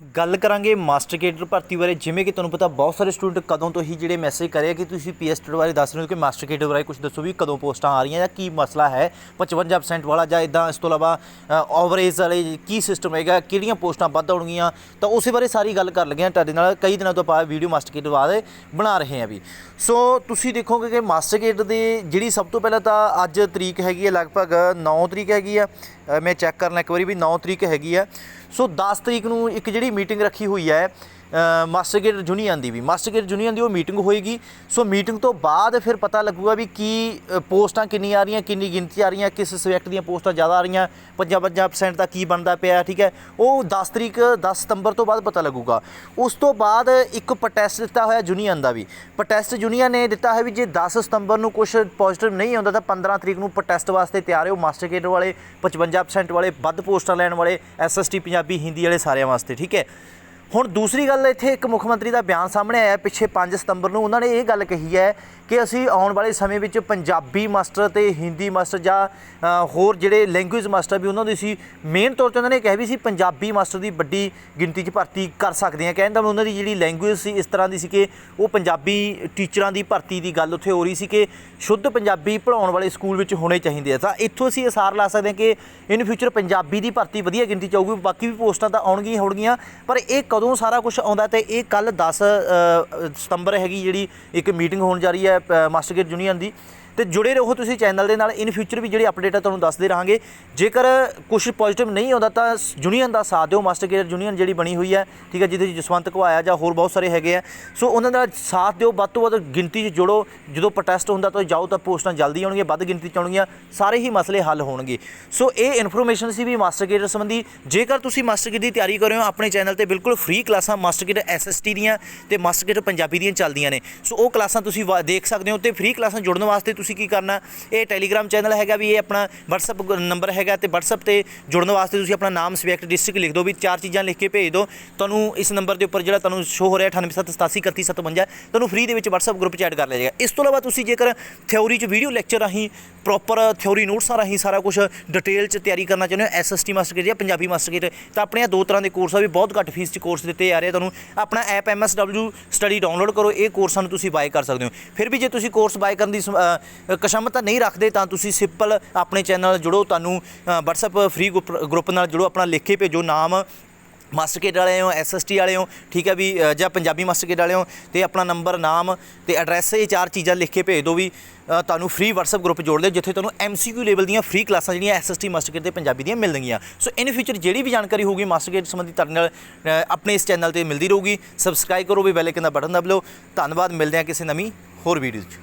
ਗੱਲ ਕਰਾਂਗੇ master cadre ਭਰਤੀ ਬਾਰੇ। ਜਿਵੇਂ ਕਿ ਤੁਹਾਨੂੰ ਪਤਾ ਬਹੁਤ ਸਾਰੇ ਸਟੂਡੈਂਟ ਕਦੋਂ ਤੋਂ ਹੀ ਜਿਹੜੇ ਮੈਸੇਜ ਕਰਿਆ ਕਿ ਤੁਸੀਂ ਪੀਐਸਟੀ ਬਾਰੇ ਦੱਸ ਰਹੇ ਹੋ ਕਿ ਮਾਸਟਰ ਕੇਡਰ ਬਾਰੇ ਕੁਝ ਦੱਸੋ ਵੀ ਕਦੋਂ ਪੋਸਟਾਂ ਆ ਰਹੀਆਂ ਜਾਂ ਕੀ ਮਸਲਾ ਹੈ 55% ਵਾਲਾ ਜਾਂ ਇਦਾਂ ਇਸ ਤੋਂ ਇਲਾਵਾ ਓਵਰੇਜ ਵਾਲੇ ਕੀ ਸਿਸਟਮ ਹੈਗਾ, ਕਿਹੜੀਆਂ ਪੋਸਟਾਂ ਵੱਧ ਹੋਣਗੀਆਂ ਤਾਂ ਉਸੇ ਬਾਰੇ ਸਾਰੀ ਗੱਲ ਕਰ ਲਗੇ ਹਾਂ ਤੁਹਾਡੇ ਨਾਲ। ਕਈ ਦਿਨਾਂ ਤੋਂ ਆਪਾਂ ਵੀਡੀਓ ਮਾਸਟਰ ਕੇਡਰ ਬਾਰੇ ਬਣਾ ਰਹੇ ਹਾਂ ਵੀ। ਸੋ ਤੁਸੀਂ ਦੇਖੋਗੇ ਕਿ ਮਾਸਟਰ ਕੇਡਰ ਦੇ ਜਿਹੜੀ ਸਭ ਤੋਂ ਪਹਿਲਾਂ ਤਾਂ ਅੱਜ ਤਰੀਕ ਹੈਗੀ ਹੈ, ਲਗਭਗ 9 ਤਰੀਕ ਹੈਗੀ ਆ। ਮੈਂ ਚੈੱਕ ਕਰਨਾ ਇੱਕ ਵਾਰੀ ਵੀ 9 ਤਰੀਕ ਹੈਗੀ ਆ। ਸੋ 10 ਤਰੀਕ ਨੂੰ ਇੱਕ ਜਿਹੜੀ ਮੀਟਿੰਗ ਰੱਖੀ ਹੋਈ ਹੈ ਮਾਸਟਰ ਗੇਟ ਯੂਨੀਅਨ ਦੀ ਵੀ। ਮਾਸਟਰ ਗੇਟ ਯੂਨੀਅਨ ਦੀ ਉਹ ਮੀਟਿੰਗ ਹੋਏਗੀ। ਸੋ ਮੀਟਿੰਗ ਤੋਂ ਬਾਅਦ ਫਿਰ ਪਤਾ ਲੱਗੂਗਾ ਵੀ ਕੀ ਪੋਸਟਾਂ ਕਿੰਨੀ ਆ ਰਹੀਆਂ, ਕਿੰਨੀ ਗਿਣਤੀ ਆ ਰਹੀਆਂ, ਕਿਸ ਸਬਜੈਕਟ ਦੀਆਂ ਪੋਸਟਾਂ ਜ਼ਿਆਦਾ ਆ ਰਹੀਆਂ 50-50% ਦਾ ਕੀ ਬਣਦਾ ਪਿਆ, ਠੀਕ ਹੈ? ਉਹ 10 ਤਰੀਕ 10 ਸਤੰਬਰ ਤੋਂ ਬਾਅਦ ਪਤਾ ਲੱਗੂਗਾ। ਉਸ ਤੋਂ ਬਾਅਦ ਇੱਕ ਪ੍ਰੋਟੈਸਟ ਦਿੱਤਾ ਹੋਇਆ ਯੂਨੀਅਨ ਦਾ ਵੀ। ਪ੍ਰੋਟੈਸਟ ਯੂਨੀਅਨ ਨੇ ਦਿੱਤਾ ਹੈ ਵੀ ਜੇ 10 ਸਤੰਬਰ ਨੂੰ ਕੁਝ ਪੋਜ਼ਿਟਿਵ ਨਹੀਂ ਆਉਂਦਾ ਤਾਂ 15 ਤਰੀਕ ਨੂੰ ਪ੍ਰੋਟੈਸਟ ਵਾਸਤੇ ਤਿਆਰ ਹੋ ਮਾਸਟਰ ਗੇਟ ਵਾਲੇ 55% ਵਾਲੇ, ਵੱਧ ਪੋਸਟਾਂ ਲੈਣ ਵਾਲੇ ਐਸਐਸਟੀ ਪੰਜਾਬੀ, ਹਿੰਦੀ ਵਾਲੇ ਸਾਰਿਆਂ ਵਾਸਤੇ, ਠੀਕ ਹੈ? ਹੁਣ ਦੂਸਰੀ ਗੱਲ, ਇੱਥੇ ਇੱਕ ਮੁੱਖ ਮੰਤਰੀ ਦਾ ਬਿਆਨ ਸਾਹਮਣੇ ਆਇਆ ਪਿੱਛੇ 5 ਸਤੰਬਰ ਨੂੰ। ਉਹਨਾਂ ਨੇ ਇਹ ਗੱਲ ਕਹੀ ਹੈ ਕਿ ਅਸੀਂ ਆਉਣ ਵਾਲੇ ਸਮੇਂ ਵਿੱਚ ਪੰਜਾਬੀ ਮਾਸਟਰ ਤੇ ਹਿੰਦੀ ਮਾਸਟਰ ਜਾਂ ਹੋਰ ਜਿਹੜੇ ਲੈਂਗੁਏਜ ਮਾਸਟਰ ਵੀ ਉਹਨਾਂ ਦੀ ਸੀ ਮੇਨ ਤੌਰ ਤੇ ਉਹਨਾਂ ਨੇ ਕਿਹਾ ਵੀ ਸੀ ਪੰਜਾਬੀ ਮਾਸਟਰ ਦੀ ਵੱਡੀ ਗਿਣਤੀ 'ਚ ਭਰਤੀ ਕਰ ਸਕਦੇ ਆ ਕਹਿੰਦਾ ਉਹਨਾਂ ਦੀ ਜਿਹੜੀ ਲੈਂਗੁਏਜ ਸੀ, ਇਸ ਤਰ੍ਹਾਂ ਦੀ ਸੀ ਕਿ ਉਹ ਪੰਜਾਬੀ ਟੀਚਰਾਂ ਦੀ ਭਰਤੀ ਦੀ ਗੱਲ ਉੱਥੇ ਹੋ ਰਹੀ ਸੀ ਕਿ ਸ਼ੁੱਧ ਪੰਜਾਬੀ ਪੜਾਉਣ ਵਾਲੇ ਸਕੂਲ ਵਿੱਚ ਹੋਣੇ ਚਾਹੀਦੇ ਆ। ਤਾਂ ਇੱਥੋਂ ਅਸੀਂ ਅਸਾਰ ਲਾ ਸਕਦੇ ਹਾਂ ਕਿ ਇਨ ਫਿਊਚਰ ਪੰਜਾਬੀ ਦੀ ਭਰਤੀ ਵਧੀਆ ਗਿਣਤੀ 'ਚ ਆਊਗੀ, ਬਾਕੀ ਵੀ ਪੋਸਟਾਂ ਤਾਂ ਆਉਣਗੀਆਂ ਹੀ ਹੋਣਗੀਆਂ, ਪਰ ਇਹ ਕਦੋਂ ਸਾਰਾ ਕੁਝ ਆਉਂਦਾ ਤੇ ਇਹ ਕੱਲ 10 ਸਤੰਬਰ ਹੈਗੀ ਜਿਹੜੀ ਇੱਕ ਮੀਟਿੰਗ ਹੋਣ ਜਾ ਰਹੀ ਹੈ ਅ, ਮਾਸਟਰ ਗੇਟ ਜੂਨੀਅਰ ਦੀ। ਤੇ ਜੁੜੇ ਰਹੋ ਤੁਸੀਂ ਚੈਨਲ ਦੇ ਨਾਲ। ਇਨ ਫਿਊਚਰ ਵੀ ਜਿਹੜੀ ਅਪਡੇਟ ਆ ਤੁਹਾਨੂੰ ਦੱਸਦੇ ਰਹਾਂਗੇ। ਜੇਕਰ ਕੁਝ ਪੋਜ਼ਿਟਿਵ ਨਹੀਂ ਆਉਂਦਾ ਤਾਂ ਯੂਨੀਅਨ ਦਾ ਸਾਥ ਦਿਓ। ਮਾਸਟਰ ਗੇਟ ਯੂਨੀਅਨ ਜਿਹੜੀ ਬਣੀ ਹੋਈ ਹੈ, ਠੀਕ ਹੈ, ਜਿਹਦੇ 'ਚ ਜਸਵੰਤ ਘਵਾਇਆ ਜਾਂ ਹੋਰ ਬਹੁਤ ਸਾਰੇ ਹੈਗੇ ਆ। ਸੋ ਉਹਨਾਂ ਦਾ ਸਾਥ ਦਿਓ। ਵੱਧ ਤੋਂ ਵੱਧ ਗਿਣਤੀ 'ਚ ਜੁੜੋ। ਜਦੋਂ ਪ੍ਰੋਟੈਸਟ ਹੁੰਦਾ ਤਾਂ ਜਾਓ ਤਾਂ ਪੋਸਟਾਂ ਜਲਦੀ ਆਉਣਗੀਆਂ, ਵੱਧ ਗਿਣਤੀ 'ਚ ਆਉਣਗੀਆਂ। ਸਾਰੇ ਹੀ ਮਸਲੇ ਹੱਲ ਹੋਣਗੇ। ਸੋ ਇਹ ਇਨਫੋਰਮੇਸ਼ਨ ਸੀ ਵੀ ਮਾਸਟਰ ਗੇਟ ਸੰਬੰਧੀ। ਜੇਕਰ ਤੁਸੀਂ ਮਾਸਟਰ ਗੇਟ ਦੀ ਤਿਆਰੀ ਕਰ ਰਹੇ ਹੋ, ਆਪਣੇ ਚੈਨਲ ਤੇ ਬਿਲਕੁਲ ਫ੍ਰੀ ਕਲਾਸਾਂ ਮਾਸਟਰ ਗੇਟ ਐਸਐਸਟੀ ਦੀਆਂ ਤੇ ਮਾਸਟਰ ਗੇਟ ਪੰਜਾਬੀ ਦੀਆਂ ਚੱਲਦੀਆਂ ਨੇ। ਸੋ ਉਹ ਕਲਾਸਾਂ ਤੁਸੀਂ ਵਾ- ਦੇਖ ਸਕਦੇ ਹੋ ਤੇ ਫ੍ਰੀ ਕਲਾਸਾਂ ਜੁੜਨ ਵਾਸਤੇ ਤੁਸੀਂ ਕੀ ਕਰਨਾ? ਇਹ ਟੈਲੀਗ੍ਰਾਮ ਚੈਨਲ ਹੈਗਾ ਵੀ ਇਹ ਆਪਣਾ WhatsApp ਨੰਬਰ ਹੈਗਾ ਤੇ WhatsApp ਤੇ ਜੁੜਨ ਵਾਸਤੇ ਤੁਸੀਂ ਆਪਣਾ ਨਾਮ ਸਬਜੈਕਟ ਡਿਸਟ੍ਰਿਕਟ ਲਿਖ ਦਿਓ ਵੀ ਚਾਰ ਚੀਜ਼ਾਂ ਲਿਖ ਕੇ ਭੇਜ ਦਿਓ। ਤੁਹਾਨੂੰ ਇਸ ਨੰਬਰ ਦੇ ਉੱਪਰ ਜਿਹੜਾ ਤੁਹਾਨੂੰ ਸ਼ੋ ਹੋ ਰਿਹਾ 9878831752 ਤੁਹਾਨੂੰ ਫ੍ਰੀ ਦੇ ਵਿੱਚ WhatsApp ਗਰੁੱਪ ਚ ਐਡ ਕਰ ਲਿਆ ਜਾਏਗਾ। ਇਸ ਤੋਂ ਇਲਾਵਾ ਤੁਸੀਂ ਜੇਕਰ ਥਿਉਰੀ ਚ ਵੀਡੀਓ ਲੈਕਚਰ ਰਾਹੀਂ ਪ੍ਰੋਪਰ ਥਿਉਰੀ ਨੋਟਸਾਂ ਰਾਹੀਂ ਸਾਰਾ ਕੁਝ ਡਿਟੇਲ ਚ ਤਿਆਰੀ ਕਰਨਾ ਚਾਹੁੰਦੇ ਹੋ ਐਸਐਸਟੀ ਮਾਸਟਰ ਜਾਂ ਪੰਜਾਬੀ ਮਾਸਟਰ ਕੀਟ, ਤਾਂ ਆਪਣੇ ਆਹ ਦੋ ਤਰ੍ਹਾਂ ਦੇ ਕੋਰਸ ਆ ਵੀ ਬਹੁਤ ਘੱਟ ਫੀਸ 'ਚ ਕੋਰਸ ਦਿੱਤੇ ਜਾ ਰਹੇ ਆ ਤੁਹਾਨੂੰ। ਆਪਣਾ ਐਪ MSW ਸਟੱਡੀ ਡਾਊਨਲੋਡ ਕਰੋ, ਇਹ ਕੋਰਸਾਂ ਨੂੰ ਤੁਸੀਂ ਬਾਏ ਕਰ ਸਕਦੇ ਹੋ। ਫਿਰ ਵੀ ਜੇ ਤੁਸੀਂ ਕੋਰਸ ਬਾਏ ਕਰਨ ਦੀ ਸਮ- ਕਸ਼ਮਤਾ ਨਹੀਂ ਰੱਖਦੇ ਤਾਂ ਤੁਸੀਂ ਸਿੰਪਲ ਆਪਣੇ ਚੈਨਲ ਨਾਲ ਜੁੜੋ ਤੁਹਾਨੂੰ ਅ, WhatsApp ਫ੍ਰੀ ਗਰੁੱਪ ਨਾਲ ਜੁੜੋ ਆਪਣਾ ਲਿਖ ਕੇ ਭੇਜੋ ਨਾਮ ਮਾਸਟਰ ਕੇਡ ਵਾਲੇ ਹੋ ਐਸਐਸਟੀ ਵਾਲੇ ਹੋ ਠੀਕ ਹੈ ਵੀ ਜਾਂ ਪੰਜਾਬੀ ਮਾਸਟਰ ਕੇਡ ਵਾਲੇ ਹੋ ਤੇ ਆਪਣਾ ਨੰਬਰ ਨਾਮ ਤੇ ਐਡਰੈਸ ਇਹ ਚਾਰ ਚੀਜ਼ਾਂ ਲਿਖ ਕੇ ਭੇਜ ਦਿਓ ਵੀ ਤੁਹਾਨੂੰ ਫ੍ਰੀ WhatsApp ਗਰੁੱਪ ਜੋੜ ਦਿਓ ਜਿੱਥੇ ਤੁਹਾਨੂੰ MCQ ਲੈਵਲ ਦੀਆਂ ਫ੍ਰੀ ਕਲਾਸਾਂ ਜਿਹੜੀਆਂ ਐਸਐਸਟੀ ਮਾਸਟਰ ਕੇਡ ਤੇ ਪੰਜਾਬੀ ਦੀਆਂ ਮਿਲਣਗੀਆਂ। ਸੋ ਇਨ ਫਿਊਚਰ ਜਿਹੜੀ ਵੀ ਜਾਣਕਾਰੀ ਹੋਊਗੀ ਮਾਸਟਰ ਕੇਡ ਸੰਬੰਧੀ ਤੁਹਾਡੇ ਨਾਲ ਆਪਣੇ ਇਸ ਚੈਨਲ ਤੇ ਮਿਲਦੀ ਰਹੂਗੀ। ਸਬਸਕ੍ਰਾਈਬ ਕਰੋ ਵੀ ਬੈਲ ਆਈਕਨ ਦਾ ਬਟਨ ਦਬ ਲਓ ਧੰਨਵਾਦ ਮਿਲਦੇ ਹਾਂ ਕਿਸੇ ਨਵੀਂ ਹੋਰ ਵੀਡੀਓ 'ਚ।